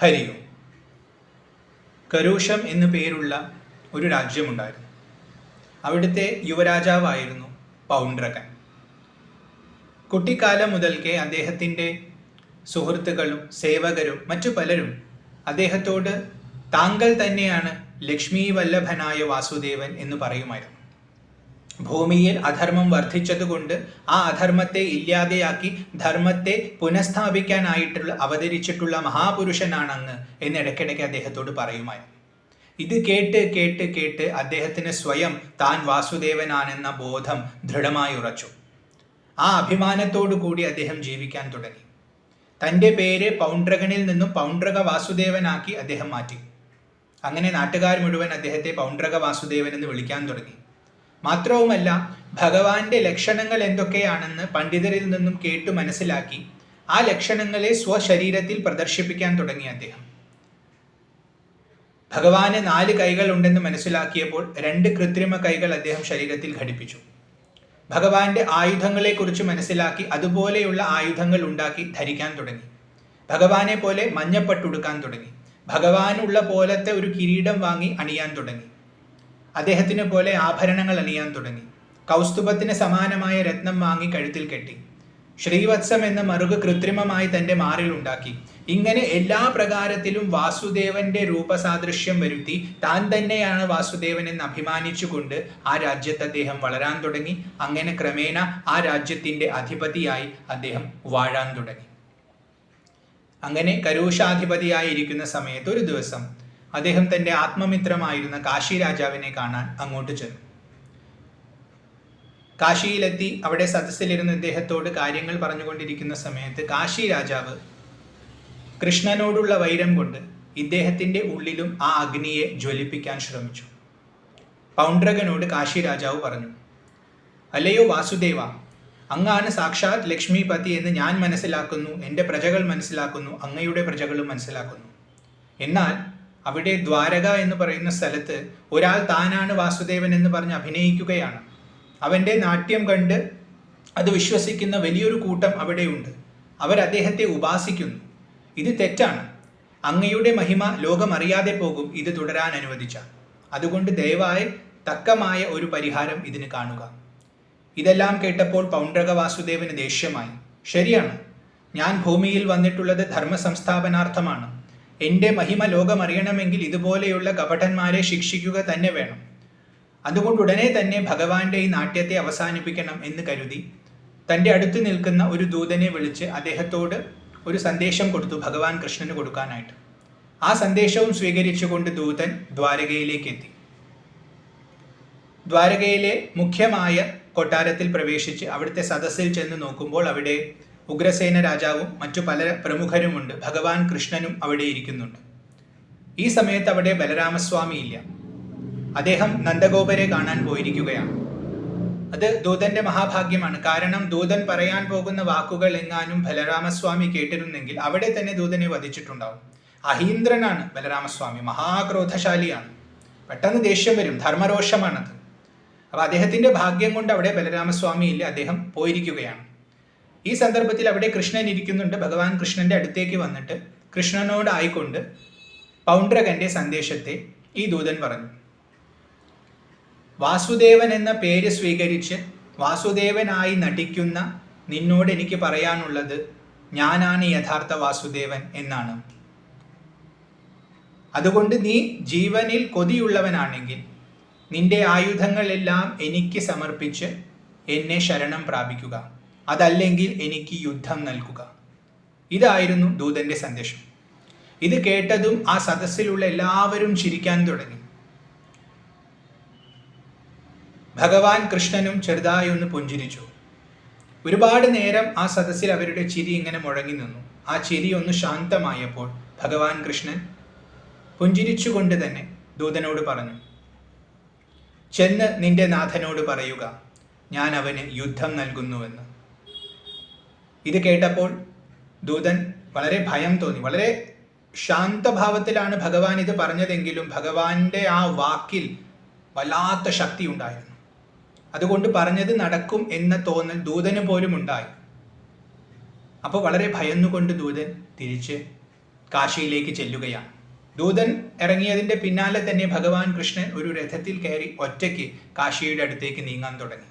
ഹരിയോ. കരൂഷം എന്നു പേരുള്ള ഒരു രാജ്യമുണ്ടായിരുന്നു. അവിടുത്തെ യുവരാജാവായിരുന്നു പൗണ്ട്രകൻ. കുട്ടിക്കാലം മുതൽക്കേ അദ്ദേഹത്തിന്റെ സുഹൃത്തുക്കളും സേവകരും മറ്റു പലരും അദ്ദേഹത്തോട് താങ്കൾ തന്നെയാണ് ലക്ഷ്മി വല്ലഭനായ വാസുദേവൻ എന്ന് പറയുമായിരുന്നു. ഭൂമിയിൽ അധർമ്മം വർദ്ധിച്ചതുകൊണ്ട് ആ അധർമ്മത്തെ ഇല്ലാതെയാക്കി ധർമ്മത്തെ പുനഃസ്ഥാപിക്കാനായിട്ടുള്ള അവതരിച്ചിട്ടുള്ള മഹാപുരുഷനാണ് അങ്ങ് എന്ന് ഇടയ്ക്കിടയ്ക്ക് അദ്ദേഹത്തോട് പറയുമായിരുന്നു ഇത് കേട്ട് കേട്ട് കേട്ട് അദ്ദേഹത്തിന് സ്വയം താൻ വാസുദേവനാണെന്ന ബോധം ദൃഢമായി ഉറച്ചു. ആ അഭിമാനത്തോടു കൂടി അദ്ദേഹം ജീവിക്കാൻ തുടങ്ങി. തന്റെ പേര് പൗണ്ട്രകനിൽ നിന്നും പൗണ്ട്രക വാസുദേവനാക്കി അദ്ദേഹം മാറ്റി. അങ്ങനെ നാട്ടുകാർ മുഴുവൻ അദ്ദേഹത്തെ പൗണ്ട്രക വാസുദേവൻ എന്ന് വിളിക്കാൻ തുടങ്ങി. മാത്രവുമല്ല ഭഗവാന്റെ ലക്ഷണങ്ങൾ എന്തൊക്കെയാണെന്ന് പണ്ഡിതരിൽ നിന്നും കേട്ടു മനസ്സിലാക്കി ആ ലക്ഷണങ്ങളെ സ്വശരീരത്തിൽ പ്രദർശിപ്പിക്കാൻ തുടങ്ങി അദ്ദേഹം. ഭഗവാന് നാല് കൈകൾ ഉണ്ടെന്ന് മനസ്സിലാക്കിയപ്പോൾ രണ്ട് കൃത്രിമ കൈകൾ അദ്ദേഹം ശരീരത്തിൽ ഘടിപ്പിച്ചു. ഭഗവാന്റെ ആയുധങ്ങളെക്കുറിച്ച് മനസ്സിലാക്കി അതുപോലെയുള്ള ആയുധങ്ങൾ ഉണ്ടാക്കി ധരിക്കാൻ തുടങ്ങി. ഭഗവാനെ പോലെ മഞ്ഞപ്പെട്ടുടുക്കാൻ തുടങ്ങി. ഭഗവാനുള്ള പോലത്തെ ഒരു കിരീടം വാങ്ങി അണിയാൻ തുടങ്ങി. അദ്ദേഹത്തിന് പോലെ ആഭരണങ്ങൾ അണിയാൻ തുടങ്ങി. കൗസ്തുഭത്തിന് സമാനമായ രത്നം വാങ്ങി കഴുത്തിൽ കെട്ടി. ശ്രീവത്സം എന്ന മറുക് കൃത്രിമമായി തന്റെ മാറിൽ ഉണ്ടാക്കി. ഇങ്ങനെ എല്ലാ പ്രകാരത്തിലും വാസുദേവന്റെ രൂപസാദൃശ്യം വരുത്തി താൻ തന്നെയാണ് വാസുദേവൻ എന്ന് അഭിമാനിച്ചുകൊണ്ട് ആ രാജ്യത്ത് അദ്ദേഹം വളരാൻ തുടങ്ങി. അങ്ങനെ ക്രമേണ ആ രാജ്യത്തിന്റെ അധിപതിയായി അദ്ദേഹം വാഴാൻ തുടങ്ങി. അങ്ങനെ കരൂഷാധിപതിയായി ഇരിക്കുന്ന സമയത്ത് ഒരു ദിവസം അദ്ദേഹം തന്റെ ആത്മമിത്രമായിരുന്ന കാശി രാജാവിനെ കാണാൻ അങ്ങോട്ട് ചെന്നു. കാശിയിലെത്തി അവിടെ സദസ്സിലിരുന്ന് ഇദ്ദേഹത്തോട് കാര്യങ്ങൾ പറഞ്ഞുകൊണ്ടിരിക്കുന്ന സമയത്ത് കാശി രാജാവ് കൃഷ്ണനോടുള്ള വൈരം കൊണ്ട് ഇദ്ദേഹത്തിന്റെ ഉള്ളിലും ആ അഗ്നിയെ ജ്വലിപ്പിക്കാൻ ശ്രമിച്ചു. പൗണ്ട്രകനോട് കാശി രാജാവ് പറഞ്ഞു അല്ലയോ വാസുദേവ അങ്ങാണ് സാക്ഷാത് ലക്ഷ്മിപതി എന്ന് ഞാൻ മനസ്സിലാക്കുന്നു എന്റെ പ്രജകൾ മനസ്സിലാക്കുന്നു അങ്ങയുടെ പ്രജകളും മനസ്സിലാക്കുന്നു. എന്നാൽ അവിടെ ദ്വാരക എന്ന് പറയുന്ന സ്ഥലത്ത് ഒരാൾ താനാണ് വാസുദേവൻ എന്ന് പറഞ്ഞ് അഭിനയിക്കുകയാണ്. അവന്റെ നാട്യം കണ്ട് അത് വിശ്വസിക്കുന്ന വലിയൊരു കൂട്ടം അവിടെയുണ്ട്. അവർ അദ്ദേഹത്തെ ഉപാസിക്കുന്നു. ഇത് തെറ്റാണ്. അങ്ങയുടെ മഹിമ ലോകമറിയാതെ പോകും ഇത് തുടരാൻ അനുവദിച്ച. അതുകൊണ്ട് ദയവായി തക്കമായ ഒരു പരിഹാരം ഇതിന് കാണുക. ഇതെല്ലാം കേട്ടപ്പോൾ പൗണ്ഡ്രക വാസുദേവന് ദേഷ്യമായി. ശരിയാണ്. ഞാൻ ഭൂമിയിൽ വന്നിട്ടുള്ളത് ധർമ്മ സംസ്ഥാപനാർത്ഥമാണ് എന്റെ മഹിമ ലോകമറിയണമെങ്കിൽ ഇതുപോലെയുള്ള കപടന്മാരെ ശിക്ഷിക്കുക തന്നെ വേണം. അതുകൊണ്ട് ഉടനെ തന്നെ ഭഗവാന്റെ ഈ നാട്യത്തെ അവസാനിപ്പിക്കണം എന്ന് കരുതി തന്റെ അടുത്ത് നിൽക്കുന്ന ഒരു ദൂതനെ വിളിച്ച് അദ്ദേഹത്തോട് ഒരു സന്ദേശം കൊടുത്തു ഭഗവാൻ കൃഷ്ണന് കൊടുക്കാനായിട്ട്. ആ സന്ദേശവും സ്വീകരിച്ചുകൊണ്ട് ദൂതൻ ദ്വാരകയിലേക്ക് എത്തി. ദ്വാരകയിലെ മുഖ്യമായ കൊട്ടാരത്തിൽ പ്രവേശിച്ച് അവിടുത്തെ സദസ്സിൽ ചെന്ന് നോക്കുമ്പോൾ അവിടെ ഉഗ്രസേന രാജാവും മറ്റു പല പ്രമുഖരുമുണ്ട്. ഭഗവാൻ കൃഷ്ണനും അവിടെ ഇരിക്കുന്നുണ്ട്. ഈ സമയത്ത് അവിടെ ബലരാമസ്വാമി ഇല്ല. അദ്ദേഹം നന്ദഗോപരെ കാണാൻ പോയിരിക്കുകയാണ്. അത് ദൂതന്റെ മഹാഭാഗ്യമാണ്. കാരണം ദൂതൻ പറയാൻ പോകുന്ന വാക്കുകൾ എങ്ങാനും ബലരാമസ്വാമി കേട്ടിരുന്നെങ്കിൽ അവിടെ തന്നെ ദൂതനെ വധിച്ചിട്ടുണ്ടാവും. അഹീന്ദ്രനാണ് ബലരാമസ്വാമി. മഹാക്രോധശാലിയാണ്. പെട്ടെന്ന് ദേഷ്യം വരും. ധർമ്മരോഷമാണത്. അപ്പൊ അദ്ദേഹത്തിന്റെ ഭാഗ്യം കൊണ്ട് അവിടെ ബലരാമസ്വാമി ഇല്ല. അദ്ദേഹം പോയിരിക്കുകയാണ്. ഈ സന്ദർഭത്തിൽ അവിടെ കൃഷ്ണൻ ഇരിക്കുന്നുണ്ട്. ഭഗവാൻ കൃഷ്ണന്റെ അടുത്തേക്ക് വന്നിട്ട് കൃഷ്ണനോട് ആയിക്കൊണ്ട് പൗണ്ഡ്രകന്റെ സന്ദേശത്തെ ഈ ദൂതൻ പറഞ്ഞു. വാസുദേവൻ എന്ന പേര് സ്വീകരിച്ച് വാസുദേവനായി നടിക്കുന്ന നിന്നോട് എനിക്ക് പറയാനുള്ളത് ഞാനാണ് യഥാർത്ഥ വാസുദേവൻ എന്നാണ്. അതുകൊണ്ട് നീ ജീവനിൽ കൊതിയുള്ളവനാണെങ്കിൽ നിന്റെ ആയുധങ്ങളെല്ലാം എനിക്ക് സമർപ്പിച്ച് എന്നെ ശരണം പ്രാപിക്കുക. അതല്ലെങ്കിൽ എനിക്ക് യുദ്ധം നൽകുക. ഇതായിരുന്നു ദൂതന്റെ സന്ദേശം. ഇത് കേട്ടതും ആ സദസ്സിലുള്ള എല്ലാവരും ചിരിക്കാൻ തുടങ്ങി. ഭഗവാൻ കൃഷ്ണനും ചെറുതായി ഒന്ന് പുഞ്ചിരിച്ചു. ഒരുപാട് നേരം ആ സദസ്സിൽ അവരുടെ ചിരി ഇങ്ങനെ മുഴങ്ങി നിന്നു. ആ ചിരി ഒന്ന് ശാന്തമായപ്പോൾ ഭഗവാൻ കൃഷ്ണൻ പുഞ്ചിരിച്ചുകൊണ്ട് തന്നെ ദൂതനോട് പറഞ്ഞു ചെന്ന് നിന്റെ നാഥനോട് പറയുക ഞാൻ അവന് യുദ്ധം നൽകുന്നുവെന്ന്. ഇത് കേട്ടപ്പോൾ ദൂതൻ വളരെ ഭയം തോന്നി. വളരെ ശാന്തഭാവത്തിലാണ് ഭഗവാൻ ഇത് പറഞ്ഞതെങ്കിലും ഭഗവാന്റെ ആ വാക്കിൽ വല്ലാത്ത ശക്തി ഉണ്ടായിരുന്നു. അതുകൊണ്ട് പറഞ്ഞത് നടക്കും എന്ന തോന്നൽ ദൂതന് പോലും ഉണ്ടായി. അപ്പോൾ വളരെ ഭയന്നുകൊണ്ട് ദൂതൻ തിരിച്ച് കാശിയിലേക്ക് ചെല്ലുകയാണ്. ദൂതൻ ഇറങ്ങിയതിന്റെ പിന്നാലെ തന്നെ ഭഗവാൻ കൃഷ്ണൻ ഒരു രഥത്തിൽ കയറി ഒറ്റയ്ക്ക് കാശിയുടെ അടുത്തേക്ക് നീങ്ങാൻ തുടങ്ങി.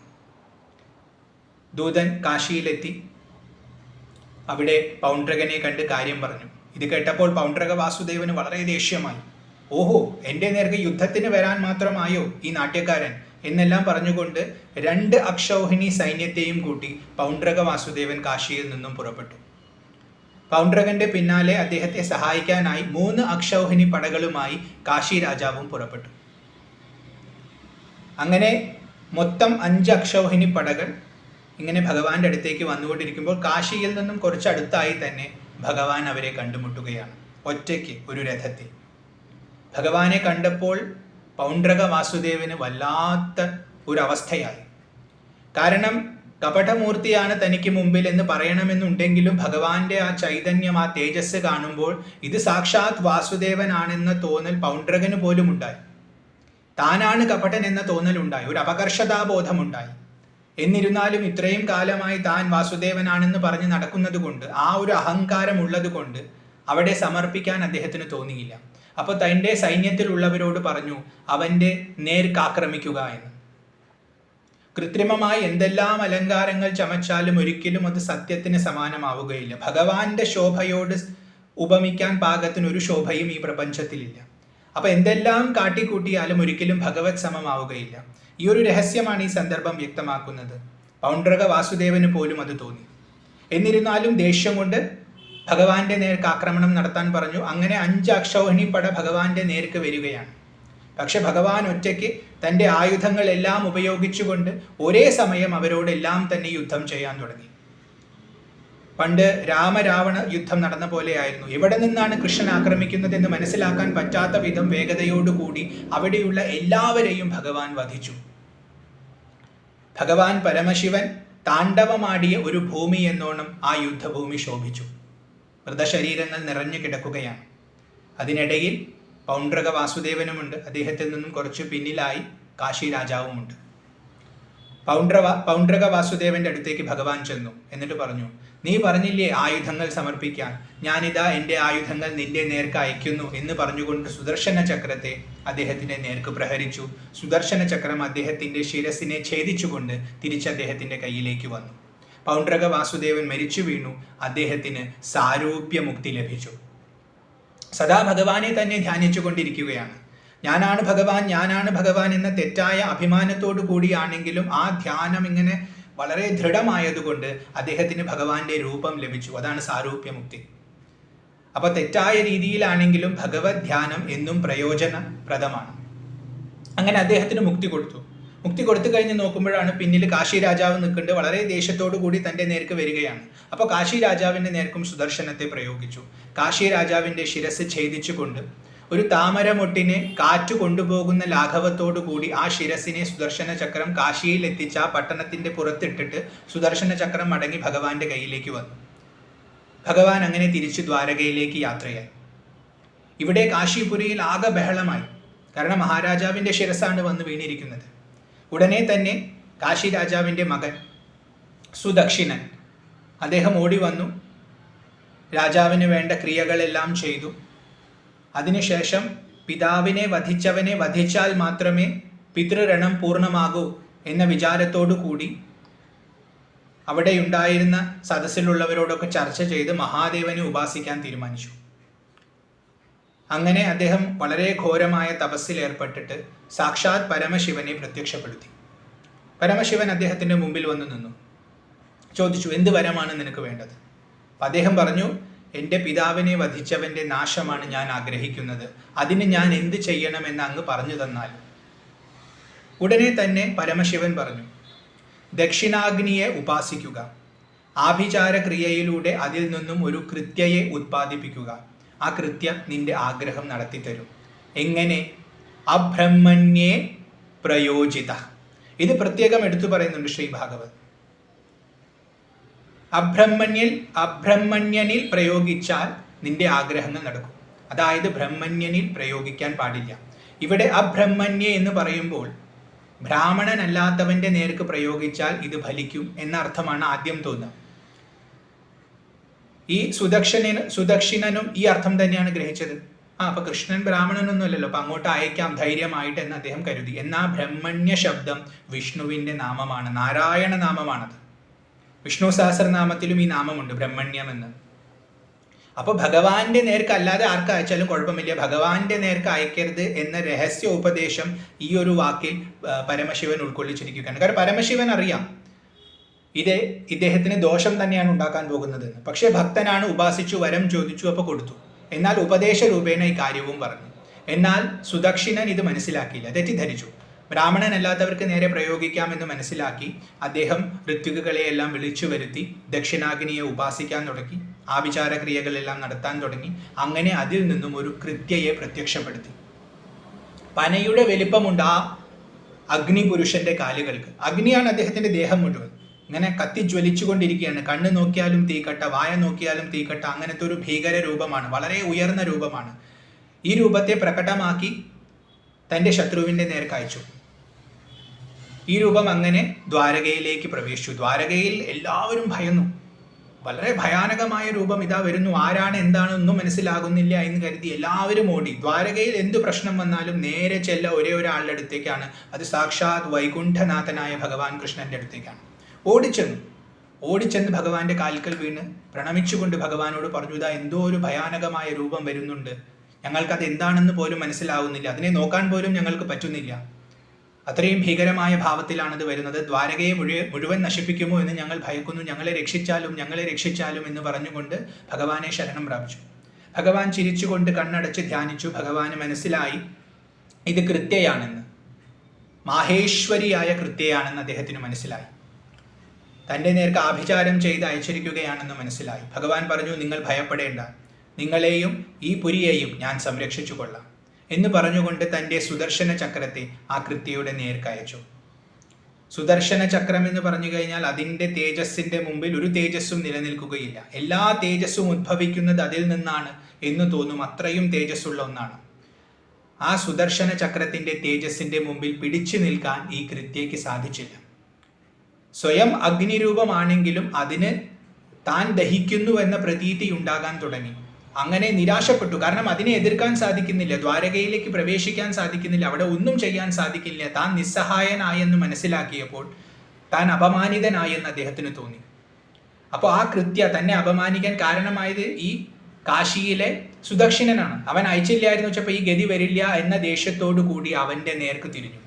ദൂതൻ കാശിയിലെത്തി. അവിടെ പൗണ്ട്രകനെ കണ്ട് കാര്യം പറഞ്ഞു. ഇത് കേട്ടപ്പോൾ പൗണ്ട്രക വാസുദേവന് വളരെ ദേഷ്യമായി. ഓഹോ എന്റെ നേർക്ക് യുദ്ധത്തിന് വരാൻ മാത്രമായോ ഈ നാട്യക്കാരൻ? എന്നെല്ലാം പറഞ്ഞുകൊണ്ട് രണ്ട് അക്ഷൗഹിണി സൈന്യത്തെയും കൂട്ടി പൗണ്ട്രക വാസുദേവൻ കാശിയിൽ നിന്നും പുറപ്പെട്ടു. പൗണ്ട്രകന്റെ പിന്നാലെ അദ്ദേഹത്തെ സഹായിക്കാനായി മൂന്ന് അക്ഷൗഹിണി പടകളുമായി കാശി രാജാവും പുറപ്പെട്ടു. അങ്ങനെ മൊത്തം അഞ്ച് അക്ഷൗഹിണി പടകൾ ഇങ്ങനെ ഭഗവാന്റെ അടുത്തേക്ക് വന്നുകൊണ്ടിരിക്കുമ്പോൾ കാശിയിൽ നിന്നും കുറച്ചടുത്തായി തന്നെ ഭഗവാൻ അവരെ കണ്ടുമുട്ടുകയാണ്. ഒറ്റയ്ക്ക് ഒരു രഥത്തിൽ. ഭഗവാനെ കണ്ടപ്പോൾ പൗണ്ഡ്രക വാസുദേവന് വല്ലാത്ത ഒരു അവസ്ഥയായി കാരണം കപടമൂർത്തിയാണ് തനിക്ക് മുമ്പിൽ എന്ന് പറയണമെന്നുണ്ടെങ്കിലും ഭഗവാന്റെ ആ ചൈതന്യം ആ തേജസ് കാണുമ്പോൾ ഇത് സാക്ഷാത് വാസുദേവനാണെന്ന തോന്നൽ പൗണ്ഡ്രകന് പോലും ഉണ്ടായി താനാണ് കപടൻ എന്ന തോന്നൽ ഉണ്ടായി ഒരു അപകർഷതാബോധമുണ്ടായി. എന്നിരുന്നാലും ഇത്രയും കാലമായി താൻ വാസുദേവനാണെന്ന് പറഞ്ഞ് നടക്കുന്നത് കൊണ്ട് ആ ഒരു അഹങ്കാരം ഉള്ളത് കൊണ്ട് അവിടെ സമർപ്പിക്കാൻ അദ്ദേഹത്തിന് തോന്നിയില്ല. അപ്പോൾ തന്റെ സൈന്യത്തിലുള്ളവരോട് പറഞ്ഞു അവന്റെ നേർക്കാക്രമിക്കുക എന്ന്. കൃത്രിമമായി എന്തെല്ലാം അലങ്കാരങ്ങൾ ചമച്ചാലും ഒരിക്കലും അത് സത്യത്തിന് സമാനമാവുകയില്ല. ഭഗവാന്റെ ശോഭയോട് ഉപമിക്കാൻ പാകത്തിന് ഒരു ശോഭയും ഈ പ്രപഞ്ചത്തിലില്ല. അപ്പൊ എന്തെല്ലാം കാട്ടിക്കൂട്ടിയാലും ഒരിക്കലും ഭഗവത് സമമാവുകയില്ല. ഈ ഒരു രഹസ്യമാണ് ഈ സന്ദർഭം വ്യക്തമാക്കുന്നത്. പൗണ്ഡ്രക വാസുദേവന് പോലും അത് തോന്നി. എന്നിരുന്നാലും ദേഷ്യം കൊണ്ട് ഭഗവാന്റെ നേർക്ക് ആക്രമണം നടത്താൻ പറഞ്ഞു. അങ്ങനെ അഞ്ച് അക്ഷൗഹിണി പട ഭഗവാന്റെ നേർക്ക് വരികയാണ്. പക്ഷെ ഭഗവാൻ ഒറ്റയ്ക്ക് തന്റെ ആയുധങ്ങളെല്ലാം ഉപയോഗിച്ചുകൊണ്ട് ഒരേ സമയം അവരോടെല്ലാം തന്നെ യുദ്ധം ചെയ്യാൻ തുടങ്ങി. പണ്ട് രാമരാവണ യുദ്ധം നടന്ന പോലെയായിരുന്നു. എവിടെ നിന്നാണ് കൃഷ്ണൻ ആക്രമിക്കുന്നത് എന്ന് മനസ്സിലാക്കാൻ പറ്റാത്ത വിധം വേഗതയോടുകൂടി അവിടെയുള്ള എല്ലാവരെയും ഭഗവാൻ വധിച്ചു. ഭഗവാൻ പരമശിവൻ താണ്ഡവമാടിയ ഒരു ഭൂമി എന്നോണം ആ യുദ്ധഭൂമി ശോഭിച്ചു. മൃതശരീരങ്ങൾ നിറഞ്ഞു കിടക്കുകയാണ്. അതിനിടയിൽ പൗണ്ഡ്രക വാസുദേവനുമുണ്ട്. അദ്ദേഹത്തിൽ നിന്നും കുറച്ച് പിന്നിലായി കാശി രാജാവുമുണ്ട് പൗണ്ഡ്രവ പൗണ്ഡ്രക വാസുദേവന്റെ അടുത്തേക്ക് ഭഗവാൻ ചെന്നു. എന്നിട്ട് പറഞ്ഞു നീ പറഞ്ഞില്ലേ ആയുധങ്ങൾ സമർപ്പിക്കാൻ? ഞാനിതാ എന്റെ ആയുധങ്ങൾ നിന്റെ നേർക്ക് അയക്കുന്നു എന്ന് പറഞ്ഞുകൊണ്ട് സുദർശന ചക്രത്തെ അദ്ദേഹത്തിന്റെ നേർക്ക് പ്രഹരിച്ചു. സുദർശന ചക്രം അദ്ദേഹത്തിന്റെ ശിരസിനെ ഛേദിച്ചുകൊണ്ട് തിരിച്ച് അദ്ദേഹത്തിന്റെ കയ്യിലേക്ക് വന്നു. പൗണ്ഡ്രക വാസുദേവൻ മരിച്ചു വീണു. അദ്ദേഹത്തിന് സാരൂപ്യമുക്തി ലഭിച്ചു. സദാ ഭഗവാനെ തന്നെ ധ്യാനിച്ചു കൊണ്ടിരിക്കുകയാണ് ഞാനാണ് ഭഗവാൻ ഞാനാണ് ഭഗവാൻ എന്ന തെറ്റായ അഭിമാനത്തോടു കൂടിയാണെങ്കിലും ആ ധ്യാനം ഇങ്ങനെ വളരെ ദൃഢമായതുകൊണ്ട് അദ്ദേഹത്തിന് ഭഗവാന്റെ രൂപം ലഭിച്ചു. അതാണ് സാരൂപ്യമുക്തി. അപ്പൊ തെറ്റായ രീതിയിലാണെങ്കിലും ഭഗവത് ധ്യാനം എന്നും പ്രയോജനപ്രദമാണ്. അങ്ങനെ അദ്ദേഹത്തിന് മുക്തി കൊടുത്തു. മുക്തി കൊടുത്തു കഴിഞ്ഞ് നോക്കുമ്പോഴാണ് പിന്നിൽ കാശി രാജാവ് നിൽക്കുന്നുണ്ട് വളരെ ദേഷ്യത്തോടു കൂടി തന്റെ നേർക്ക് വരികയാണ്. അപ്പോൾ കാശി രാജാവിന്റെ നേർക്കും സുദർശനത്തെ പ്രയോഗിച്ചു. കാശി രാജാവിന്റെ ശിരസ് ഛേദിച്ചുകൊണ്ട് ഒരു താമരമൊട്ടിനെ കാറ്റു കൊണ്ടുപോകുന്ന ലാഘവത്തോടു കൂടി ആ ശിരസിനെ സുദർശന ചക്രം കാശിയിൽ എത്തിച്ച് ആ പട്ടണത്തിന്റെ പുറത്തിട്ടിട്ട് സുദർശന ചക്രം മടങ്ങി ഭഗവാന്റെ കയ്യിലേക്ക് വന്നു. ഭഗവാൻ അങ്ങനെ തിരിച്ചു ദ്വാരകയിലേക്ക് യാത്രയായി. ഇവിടെ കാശിപുരിയിൽ ആകെ ബഹളമായി. കാരണം മഹാരാജാവിന്റെ ശിരസാണ് വന്ന് വീണിരിക്കുന്നത്. ഉടനെ തന്നെ കാശി രാജാവിന്റെ മകൻ സുദക്ഷിണൻ അദ്ദേഹം ഓടി വന്നു. രാജാവിന് വേണ്ട ക്രിയകളെല്ലാം ചെയ്തു. അതിനുശേഷം പിതാവിനെ വധിച്ചവനെ വധിച്ചാൽ മാത്രമേ പിതൃരണം പൂർണമാകൂ എന്ന വിചാരത്തോടു കൂടി അവിടെയുണ്ടായിരുന്ന സദസ്സിലുള്ളവരോടൊക്കെ ചർച്ച ചെയ്ത് മഹാദേവനെ ഉപാസിക്കാൻ തീരുമാനിച്ചു. അങ്ങനെ അദ്ദേഹം വളരെ ഘോരമായ തപസ്സിൽ ഏർപ്പെട്ടിട്ട് സാക്ഷാത് പരമശിവനെ പ്രത്യക്ഷപ്പെടുത്തി. പരമശിവൻ അദ്ദേഹത്തിന്റെ മുമ്പിൽ വന്നു നിന്നു. ചോദിച്ചു എന്ത് വരമാണ് നിനക്ക് വേണ്ടത്? അദ്ദേഹം പറഞ്ഞു എന്റെ പിതാവിനെ വധിച്ചവന്റെ നാശമാണ് ഞാൻ ആഗ്രഹിക്കുന്നത്. അതിന് ഞാൻ എന്ത് ചെയ്യണമെന്ന് അങ്ങ് പറഞ്ഞു തന്നാൽ? ഉടനെ തന്നെ പരമശിവൻ പറഞ്ഞു ദക്ഷിണാഗ്നിയെ ഉപാസിക്കുക. ആഭിചാരക്രിയയിലൂടെ അതിൽ നിന്നും ഒരു കൃത്യയെ ഉത്പാദിപ്പിക്കുക. ആ കൃത്യ നിന്റെ ആഗ്രഹം നടത്തിത്തരും. എങ്ങനെ? അബ്രഹ്മണ്യേ പ്രയോജിത. ഇത് പ്രത്യേകം എടുത്തു പറയുന്നുണ്ട് ശ്രീ ഭാഗവത്. അബ്രഹ്മണ്യൽ അബ്രഹ്മണ്യനിൽ പ്രയോഗിച്ചാൽ നിന്റെ ആഗ്രഹങ്ങൾ നടക്കും. അതായത് ബ്രഹ്മണ്യനിൽ പ്രയോഗിക്കാൻ പാടില്ല. ഇവിടെ അബ്രഹ്മണ്യ എന്ന് പറയുമ്പോൾ ബ്രാഹ്മണനല്ലാത്തവന്റെ നേർക്ക് പ്രയോഗിച്ചാൽ ഇത് ഫലിക്കും എന്ന അർത്ഥമാണ് ആദ്യം തോന്നുക. ഈ സുദക്ഷിണന് സുദക്ഷിണനും ഈ അർത്ഥം തന്നെയാണ് ഗ്രഹിച്ചത്. ആ അപ്പൊ കൃഷ്ണൻ ബ്രാഹ്മണനൊന്നുമല്ലല്ലോ അപ്പൊ അങ്ങോട്ട് അയക്കാം ധൈര്യമായിട്ട് എന്ന് അദ്ദേഹം കരുതി. എന്നാ ബ്രഹ്മണ്യ ശബ്ദം വിഷ്ണുവിന്റെ നാമമാണ് നാരായണ നാമമാണത് വിഷ്ണു സഹസ്രനാമത്തിലും ഈ നാമമുണ്ട് ബ്രഹ്മണ്യം എന്ന് അപ്പൊ ഭഗവാന്റെ നേർക്ക് അല്ലാതെ ആർക്ക് അയച്ചാലും കുഴപ്പമില്ല. ഭഗവാന്റെ നേർക്ക് അയക്കരുത് എന്ന രഹസ്യ ഉപദേശം ഈ ഒരു വാക്കിൽ പരമശിവൻ ഉൾക്കൊള്ളിച്ചിരിക്കുകയാണ്. കാരണം പരമശിവൻ അറിയാം. ഇത് ഇദ്ദേഹത്തിന് ദോഷം തന്നെയാണ് ഉണ്ടാക്കാൻ പോകുന്നത് പക്ഷേ ഭക്തനാണ് ഉപാസിച്ചു വരം ചോദിച്ചു അപ്പോൾ കൊടുത്തു. എന്നാൽ ഉപദേശ രൂപേണ ഈ കാര്യവും പറഞ്ഞു. എന്നാൽ സുദക്ഷിണൻ ഇത് മനസ്സിലാക്കിയില്ല തെറ്റിദ്ധരിച്ചു. ബ്രാഹ്മണൻ അല്ലാത്തവർക്ക് നേരെ പ്രയോഗിക്കാമെന്ന് മനസ്സിലാക്കി അദ്ദേഹം ഋത്വികകളെയെല്ലാം വിളിച്ചു വരുത്തി ദക്ഷിണാഗ്നിയെ ഉപാസിക്കാൻ തുടങ്ങി ആഭിചാര ക്രിയകളെല്ലാം നടത്താൻ തുടങ്ങി അങ്ങനെ അതിൽ നിന്നും ഒരു കൃത്യയെ പ്രത്യക്ഷപ്പെടുത്തി. പനയുടെ വലിപ്പമുണ്ട് ആ അഗ്നിപുരുഷന്റെ കാലുകൾക്ക്. അഗ്നിയാണ് അദ്ദേഹത്തിന്റെ ദേഹം മുഴുവൻ. ഇങ്ങനെ കത്തി ജ്വലിച്ചുകൊണ്ടിരിക്കുകയാണ്. കണ്ണ് നോക്കിയാലും തീക്കട്ട വായ നോക്കിയാലും തീക്കട്ട അങ്ങനത്തെ ഒരു ഭീകര രൂപമാണ്. വളരെ ഉയർന്ന രൂപമാണ്. ഈ രൂപത്തെ പ്രകടമാക്കി തന്റെ ശത്രുവിന്റെ നേർക്ക് അയച്ചു ഈ രൂപം അങ്ങനെ ദ്വാരകയിലേക്ക് പ്രവേശിച്ചു. ദ്വാരകയിൽ എല്ലാവരും ഭയന്നു. വളരെ ഭയാനകമായ രൂപം ഇതാ വരുന്നു. ആരാണ് എന്താണ് ഒന്നും മനസ്സിലാകുന്നില്ല എന്ന് കരുതി എല്ലാവരും ഓടി. ദ്വാരകയിൽ എന്ത് പ്രശ്നം വന്നാലും നേരെ ചെല്ല ഒരേ ഒരാളുടെ അടുത്തേക്കാണ്. അത് സാക്ഷാത് വൈകുണ്ഠനാഥനായ ഭഗവാൻ കൃഷ്ണന്റെ അടുത്തേക്കാണ്. ഓടിച്ചെന്നു. ഓടിച്ചെന്ന് ഭഗവാന്റെ കാൽക്കൽ വീണ് പ്രണമിച്ചുകൊണ്ട് ഭഗവാനോട് പറഞ്ഞു ഇതാ എന്തോ ഒരു ഭയാനകമായ രൂപം വരുന്നുണ്ട്. ഞങ്ങൾക്കത് എന്താണെന്ന് പോലും മനസ്സിലാവുന്നില്ല. അതിനെ നോക്കാൻ പോലും ഞങ്ങൾക്ക് പറ്റുന്നില്ല. അത്രയും ഭീകരമായ ഭാവത്തിലാണിത് വരുന്നത്. ദ്വാരകയെ മുഴുവൻ മുഴുവൻ നശിപ്പിക്കുമോ എന്ന് ഞങ്ങൾ ഭയക്കുന്നു. ഞങ്ങളെ രക്ഷിച്ചാലും ഞങ്ങളെ രക്ഷിച്ചാലും എന്ന് പറഞ്ഞുകൊണ്ട് ഭഗവാനെ ശരണം പ്രാപിച്ചു. ഭഗവാൻ ചിരിച്ചുകൊണ്ട് കണ്ണടച്ച് ധ്യാനിച്ചു. ഭഗവാന് മനസ്സിലായി ഇത് കൃത്യയാണെന്ന്. മാഹേശ്വരിയായ കൃത്യയാണെന്ന് അദ്ദേഹത്തിന് മനസ്സിലായി. തന്റെ നേർക്ക് ആഭിചാരം ചെയ്ത് അയച്ചിരിക്കുകയാണെന്ന് മനസ്സിലായി. ഭഗവാൻ പറഞ്ഞു നിങ്ങൾ ഭയപ്പെടേണ്ട. നിങ്ങളെയും ഈ പുരിയെയും ഞാൻ സംരക്ഷിച്ചു കൊള്ളാം. എന്ന് പറഞ്ഞുകൊണ്ട് തന്റെ സുദർശന ചക്രത്തെ ആ കൃത്യയുടെ നേർക്കയച്ചു സുദർശന ചക്രം എന്ന് പറഞ്ഞു കഴിഞ്ഞാൽ അതിന്റെ തേജസ്സിന്റെ മുമ്പിൽ ഒരു തേജസ്സും നിലനിൽക്കുകയില്ല. എല്ലാ തേജസ്സും ഉദ്ഭവിക്കുന്നത് അതിൽ നിന്നാണ് എന്ന് തോന്നും അത്രയും തേജസ്സുള്ള ഒന്നാണ്. ആ സുദർശന ചക്രത്തിന്റെ തേജസ്സിന്റെ മുമ്പിൽ പിടിച്ചു നിൽക്കാൻ ഈ കൃത്യയ്ക്ക് സാധിച്ചില്ല. സ്വയം അഗ്നിരൂപമാണെങ്കിലും അതിന് താൻ ദഹിക്കുന്നു എന്ന പ്രതീതി ഉണ്ടാകാൻ തുടങ്ങി. അങ്ങനെ നിരാശപ്പെട്ടു. കാരണം അതിനെ എതിർക്കാൻ സാധിക്കുന്നില്ല. ദ്വാരകയിലേക്ക് പ്രവേശിക്കാൻ സാധിക്കുന്നില്ല. അവിടെ ഒന്നും ചെയ്യാൻ സാധിക്കില്ല. താൻ നിസ്സഹായനായെന്ന് മനസ്സിലാക്കിയപ്പോൾ താൻ അപമാനിതനായെന്ന് അദ്ദേഹത്തിന് തോന്നി. അപ്പോൾ ആ കൃത്യ തന്നെ അപമാനിക്കാൻ കാരണമായത് ഈ കാശിയിലെ സുദക്ഷിണനാണ് അവൻ അയച്ചില്ലായിരുന്നു. വെച്ചപ്പോൾ ഈ ഗതി വരില്ല എന്ന ദേഷ്യത്തോടു കൂടി അവന്റെ നേർക്ക് തിരിഞ്ഞു.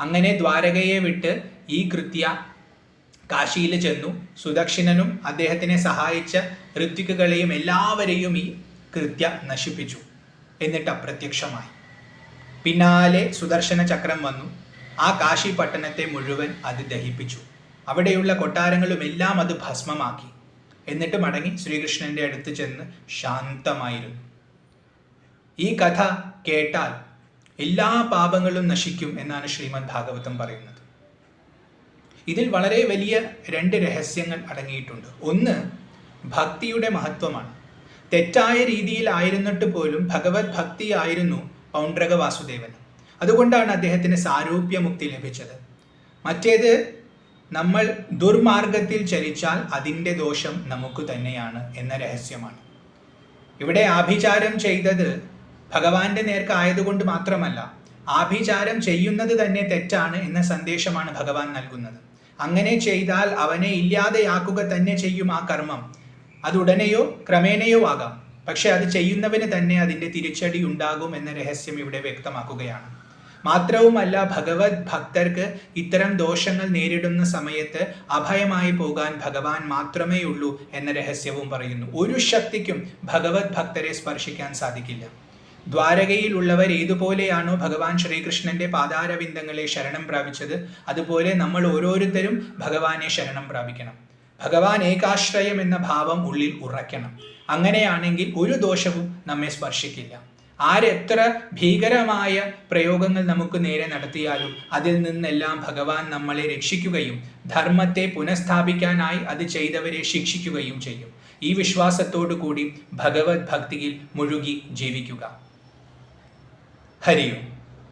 അങ്ങനെ ദ്വാരകയെ വിട്ട് ഈ കൃത്യ കാശിയിൽ ചെന്നു. സുദക്ഷിണനും അദ്ദേഹത്തിനെ സഹായിച്ച ഋത്വിക്കുകളെയും എല്ലാവരെയും ഈ കൃത്യ നശിപ്പിച്ചു. എന്നിട്ട് അപ്രത്യക്ഷമായി. പിന്നാലെ സുദർശന ചക്രം വന്നു. ആ കാശി പട്ടണത്തെ മുഴുവൻ അത് ദഹിപ്പിച്ചു. അവിടെയുള്ള കൊട്ടാരങ്ങളും എല്ലാം അത് ഭസ്മമാക്കി. എന്നിട്ട് മടങ്ങി ശ്രീകൃഷ്ണന്റെ അടുത്ത് ചെന്ന് ശാന്തമായിരുന്നു. ഈ കഥ കേട്ടാൽ എല്ലാ പാപങ്ങളും നശിക്കും എന്നാണ് ശ്രീമദ് ഭാഗവതം പറയുന്നത്. ഇതിൽ വളരെ വലിയ രണ്ട് രഹസ്യങ്ങൾ അടങ്ങിയിട്ടുണ്ട്. ഒന്ന് ഭക്തിയുടെ മഹത്വമാണ്. തെറ്റായ രീതിയിൽ ആയിരുന്നിട്ട് പോലും ഭഗവത് ഭക്തി ആയിരുന്നു പൗണ്ഡ്രക വാസുദേവൻ. അതുകൊണ്ടാണ് അദ്ദേഹത്തിന് സാരൂപ്യമുക്തി ലഭിച്ചത്. മറ്റേത് നമ്മൾ ദുർമാർഗത്തിൽ ചലിച്ചാൽ അതിന്റെ ദോഷം നമുക്ക് തന്നെയാണ് എന്ന രഹസ്യമാണ്. ഇവിടെ ആഭിചാരം ചെയ്തത് ഭഗവാന്റെ നേർക്ക് ആയതുകൊണ്ട് മാത്രമല്ല ആഭിചാരം ചെയ്യുന്നത് തന്നെ തെറ്റാണ് എന്ന സന്ദേശമാണ് ഭഗവാൻ നൽകുന്നത്. അങ്ങനെ ചെയ്താൽ അവനെ ഇല്ലാതെയാക്കുക തന്നെ ചെയ്യും ആ കർമ്മം. അത് ഉടനെയോ ക്രമേണയോ ആകാം. പക്ഷെ അത് ചെയ്യുന്നവന് തന്നെ അതിന്റെ തിരിച്ചടി ഉണ്ടാകും എന്ന രഹസ്യം ഇവിടെ വ്യക്തമാക്കുകയാണ്. മാത്രവുമല്ല ഭഗവത് ഭക്തർക്ക് ഇത്തരം ദോഷങ്ങൾ നേരിടുന്ന സമയത്ത് അഭയമായി പോകാൻ ഭഗവാൻ മാത്രമേ ഉള്ളൂ എന്ന രഹസ്യവും പറയുന്നു. ഒരു ശക്തിക്കും ഭഗവത് ഭക്തരെ സ്പർശിക്കാൻ സാധിക്കില്ല. ദ്വാരകയിലുള്ളവർ ഏതുപോലെയാണോ ഭഗവാൻ ശ്രീകൃഷ്ണന്റെ പാതാരവിന്ദങ്ങളെ ശരണം പ്രാപിച്ചത് അതുപോലെ നമ്മൾ ഓരോരുത്തരും ഭഗവാനെ ശരണം പ്രാപിക്കണം. ഭഗവാൻ ഏകാശ്രയം എന്ന ഭാവം ഉള്ളിൽ ഉറയ്ക്കണം. അങ്ങനെയാണെങ്കിൽ ഒരു ദോഷവും നമ്മെ സ്പർശിക്കില്ല. ആരെത്ര ഭീകരമായ പ്രയോഗങ്ങൾ നമുക്ക് നേരെ നടത്തിയാലും അതിൽ നിന്നെല്ലാം ഭഗവാൻ നമ്മളെ രക്ഷിക്കുകയും ധർമ്മത്തെ പുനഃസ്ഥാപിക്കാനായി അത് ചെയ്തവരെ ശിക്ഷിക്കുകയും ചെയ്യും. ഈ വിശ്വാസത്തോടു കൂടി ഭഗവത് ഭക്തിയിൽ മുഴുകി ജീവിക്കുക. ഹരിയും.